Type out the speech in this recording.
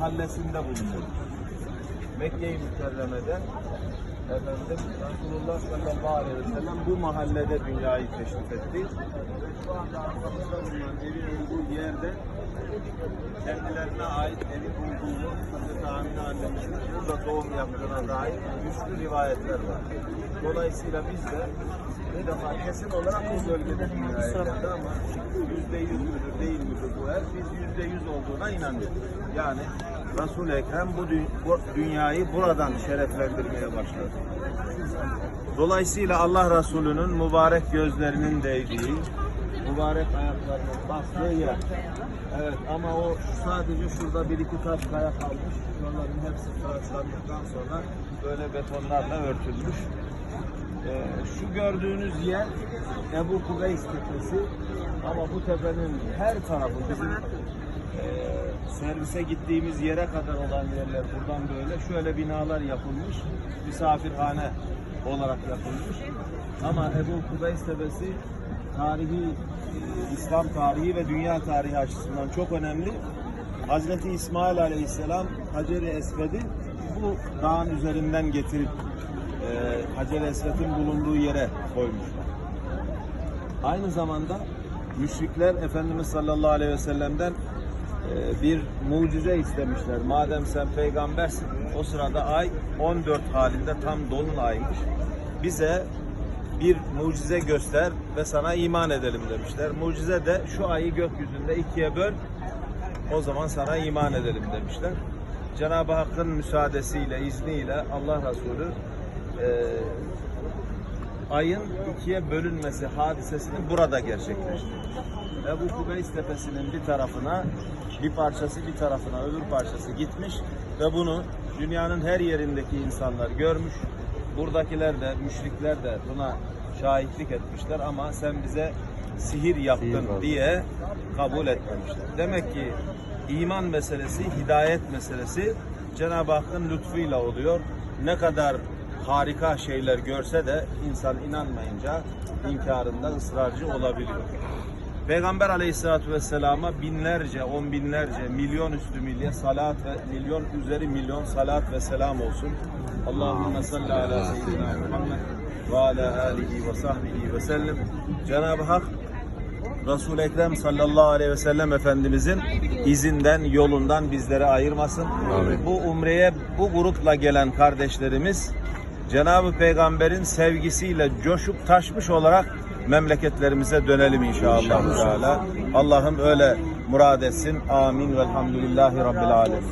mahallesinde bulunuyor. Mekke-i Mükerreme'de efendim Resulullah sallallahu aleyhi ve sellem bu mahallede dünyayı teşrif etti. Şu anda arkamızda bulunan evin olduğu yerde kendilerine ait evi bulduğunu Hazreti Amine annemizin burada doğum yaptığına dair güçlü rivayetler var. Dolayısıyla biz de bir defa kesin olarak bu bölgede geldi ama yüzde yüz müdür değil midir bu ev? Biz yüzde yüz olduğuna inanıyoruz. Yani Resul-i Ekrem bu, dü- bu dünyayı buradan şereflendirmeye başladı. Dolayısıyla Allah Resulü'nün mübarek gözlerinin değdiği, mübarek ayaklarının bastığı yer. Evet ama o sadece şurada bir iki taş kaya kalmış. Şuraların hepsi tıraşlandıktan sonra böyle betonlarla örtülmüş. Ee, şu gördüğünüz yer Ebu Kubeys tepesi ama bu tepenin her tarafı bizim e, servise gittiğimiz yere kadar olan yerler buradan böyle şöyle binalar yapılmış misafirhane olarak yapılmış ama Ebu Kubeys tepesi tarihi e, İslam tarihi ve dünya tarihi açısından çok önemli. Hazreti İsmail Aleyhisselam Hacer-i Esved'i bu dağın üzerinden getirip e, Hacer-i Esved'in bulunduğu yere koymuşlar. Aynı zamanda müşrikler Efendimiz sallallahu aleyhi ve sellem'den e, bir mucize istemişler. Madem sen peygambersin, o sırada ay 14 halinde tam dolunaymış. Bize bir mucize göster ve sana iman edelim demişler. Mucize de şu ayı gökyüzünde ikiye böl, o zaman sana iman edelim demişler. Cenab-ı Hakk'ın müsaadesiyle, izniyle Allah Resulü e, ayın ikiye bölünmesi hadisesini burada gerçekleştirmiş. Ebu Kubeys tepesinin bir tarafına bir parçası bir tarafına öbür parçası gitmiş ve bunu dünyanın her yerindeki insanlar görmüş. Buradakiler de müşrikler de buna şahitlik etmişler ama sen bize sihir yaptın diye kabul etmemişler. Demek ki iman meselesi, hidayet meselesi Cenab-ı Hakk'ın lütfuyla oluyor. Ne kadar harika şeyler görse de insan inanmayınca inkarında ısrarcı olabiliyor. Peygamber aleyhissalatü vesselama binlerce, on binlerce, milyon üstü milye salat ve milyon üzeri milyon salat ve selam olsun. Allahümme salli ala seyyidina Muhammed ve ala alihi ve sahbihi ve sellem. Cenab-ı Hak Resul-i Ekrem sallallahu aleyhi ve sellem Efendimizin izinden, yolundan bizleri ayırmasın. Bu umreye bu grupla gelen kardeşlerimiz Cenab-ı Peygamber'in sevgisiyle coşup taşmış olarak memleketlerimize dönelim inşallah. Teala. Allah'ım öyle murad etsin. Amin. Velhamdülillahi Rabbil Alemin.